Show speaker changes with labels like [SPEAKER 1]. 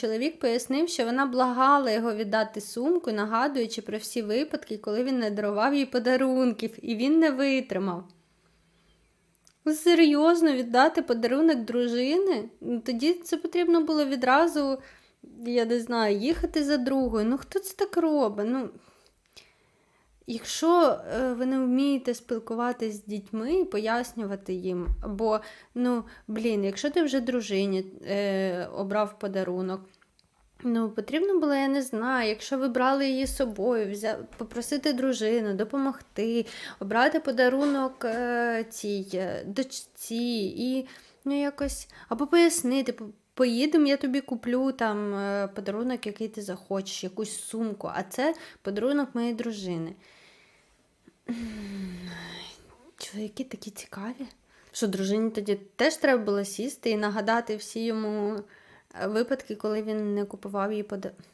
[SPEAKER 1] Чоловік пояснив, що вона благала його віддати сумку, нагадуючи про всі випадки, коли він не дарував їй подарунків, і він не витримав. Серйозно віддати подарунок дружини? Тоді це потрібно було відразу, я не знаю, їхати за другою. Ну хто це так робить? Ну, якщо е, ви не вмієте спілкуватися з дітьми, і пояснювати їм, або, ну, блін, якщо ти вже дружині е, обрав подарунок, Ну, потрібно було, я не знаю, якщо ви брали її з собою, взя... попросити дружину, допомогти, обрати подарунок е, цій е, дочці і ну, якось, або пояснити, поїдемо, я тобі куплю там е, подарунок, який ти захочеш, якусь сумку, а це подарунок моєї дружини. Чоловіки такі цікаві. Що дружині тоді теж треба було сісти і нагадати всі йому е, випадки, коли він не купував її подарунок.